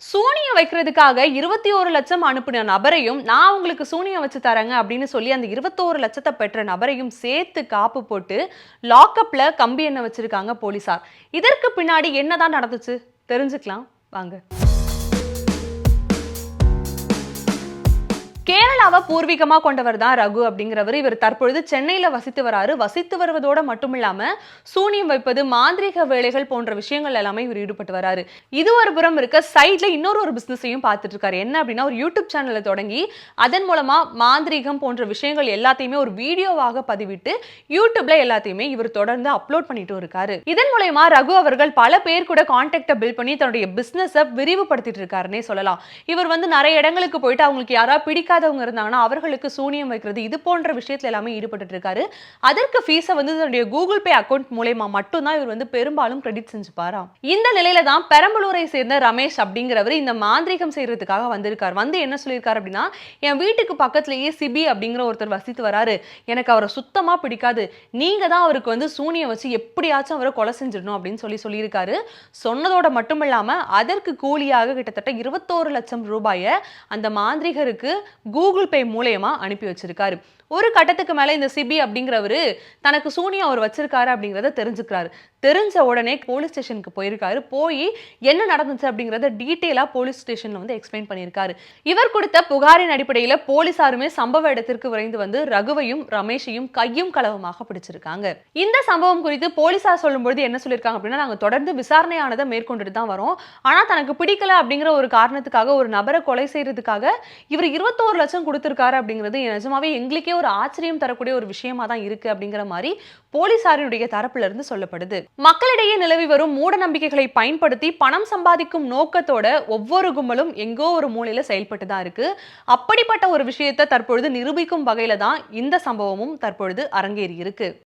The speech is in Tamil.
சூனியம் வைக்கிறதுக்காக இருபத்தி ஒரு லட்சம் அனுப்பின நபரையும் நான் உங்களுக்கு சூனியம் வச்சு தரேங்க அப்படின்னு சொல்லி அந்த இருபத்தோரு லட்சத்தை பெற்ற நபரையும் சேர்த்து காப்பு போட்டு லாக்அப்ல கம்பி எண்ணெய் வச்சிருக்காங்க போலீசார். இதற்கு பின்னாடி என்னதான் நடந்துச்சு? தெரிஞ்சுக்கலாம். வாங்க. கேரளாவை பூர்வீகமா கொண்டவர் தான் ரகு அப்படிங்கிறவர். இவர் தற்பொழுது சென்னையில வசித்து வராரு. வசித்து வருவதோட மட்டுமில்லாம சூனியம் வைப்பது மாந்திரீக வேலைகள் போன்ற விஷயங்கள் எல்லாமே இவர் ஈடுபட்டு வராரு. இது ஒரு புறம் இருக்க சைட்ல இன்னொரு ஒரு பிசினஸையும் பார்த்துட்டு இருக்காரு. என்ன அப்படின்னா ஒரு யூடியூப் சேனலை தொடங்கி அதன் மூலமா மாந்திரீகம் போன்ற விஷயங்கள் எல்லாத்தையுமே ஒரு வீடியோவாக பதிவிட்டு யூடியூப்ல எல்லாத்தையுமே இவர் தொடர்ந்து அப்லோட் பண்ணிட்டு இருக்காரு. இதன் மூலயமா ரகு அவர்கள் பல பேர் கூட கான்டாக்டை பில்ட் பண்ணி தன்னுடைய பிசினஸை விரிவுபடுத்திட்டு இருக்காருன்னே சொல்லலாம். இவர் வந்து நிறைய இடங்களுக்கு போயிட்டு அவங்களுக்கு யாராவது பிடிக்காதவங்க இருந்தாங்கன்னா அவர்களுக்கு சூனியம் வைக்கிறது இது போன்ற விஷயத்துல எல்லாமே ஈடுபட்டு இருக்காரு. அதற்கு ஃபீஸை வந்து தன்னுடைய கூகுள் பே அக்கௌண்ட் மூலயமா மட்டும்தான் இவர் வந்து பெரும்பாலும் கிரெடிட் செஞ்சுப்பாராம் இந்த நிலையில தான் பெரம்பலூரை சேர்ந்த ரமேஷ் அப்படிங்கிறவர் இந்த மாந்திரீகம் செய்யறதுக்காக வந்திருக்கார். வந்து என்ன சொல்லியிருக்காரு அப்படின்னா என் வீட்டுக்கு பக்கத்துலயே சிபி அப்படிங்கிற ஒருத்தர் வசித்து வராரு. எனக்கு அவரை சுத்தமா பிடிக்காது. நீங்க தான் அவருக்கு வந்து சூனியம் வச்சு எப்படியாச்சும் அவரை கொலை செஞ்சிடணும் அப்படின்னு சொல்லி சொல்லியிருக்காரு. சொன்னதோட மட்டும் இல்லாம அதற்கு கூலியாக கிட்டத்தட்ட இருபத்தோரு லட்சம் ரூபாயை அந்த மாந்திரிகருக்கு கூகுள் பே மூலயமா அனுப்பி வச்சிருக்காரு. ஒரு கட்டத்துக்கு மேல இந்த சிபி அப்படிங்கிறவர் தனக்கு சூனியா அவர் வச்சிருக்காரு அப்படிங்கிறத தெரிஞ்சுக்கிறாரு. தெரிஞ்ச உடனே போலீஸ் ஸ்டேஷனுக்கு போயிருக்காரு. போய் என்ன நடந்துச்சு அப்படிங்கிறத டீட்டெயிலாக போலீஸ் ஸ்டேஷனில் வந்து எக்ஸ்பிளைன் பண்ணியிருக்காரு. இவர் கொடுத்த புகாரின் அடிப்படையில் போலீசாருமே சம்பவ இடத்திற்கு விரைந்து வந்து ரகுவையும் ரமேஷையும் கையும் களவுமாக பிடிச்சிருக்காங்க. இந்த சம்பவம் குறித்து போலீசார் சொல்லும்பொழுது என்ன சொல்லியிருக்காங்க அப்படின்னா நாங்கள் தொடர்ந்து விசாரணையானதை மேற்கொண்டுட்டு தான் வரோம். ஆனா தனக்கு பிடிக்கல அப்படிங்கிற ஒரு காரணத்துக்காக ஒரு நபரை கொலை செய்யறதுக்காக இவர் இருபத்தோரு லட்சம் கொடுத்துருக்காரு அப்படிங்கிறது நிஜமாவே எங்களுக்கே ஒரு ஆச்சரியம் தரக்கூடிய ஒரு விஷயமா தான் இருக்கு அப்படிங்கிற மாதிரி போலீசாரினுடைய தரப்புல இருந்து சொல்லப்படுது. மக்களிடையே நிலவி வரும் மூட நம்பிக்கைகளை பயன்படுத்தி பணம் சம்பாதிக்கும் நோக்கத்தோட ஒவ்வொரு கும்பலும் எங்கோ ஒரு மூலையில செயல்பட்டு தான் இருக்கு. அப்படிப்பட்ட ஒரு விஷயத்தை தற்பொழுது நிரூபிக்கும் வகையில தான் இந்த சம்பவமும் தற்பொழுது அரங்கேறி இருக்கு.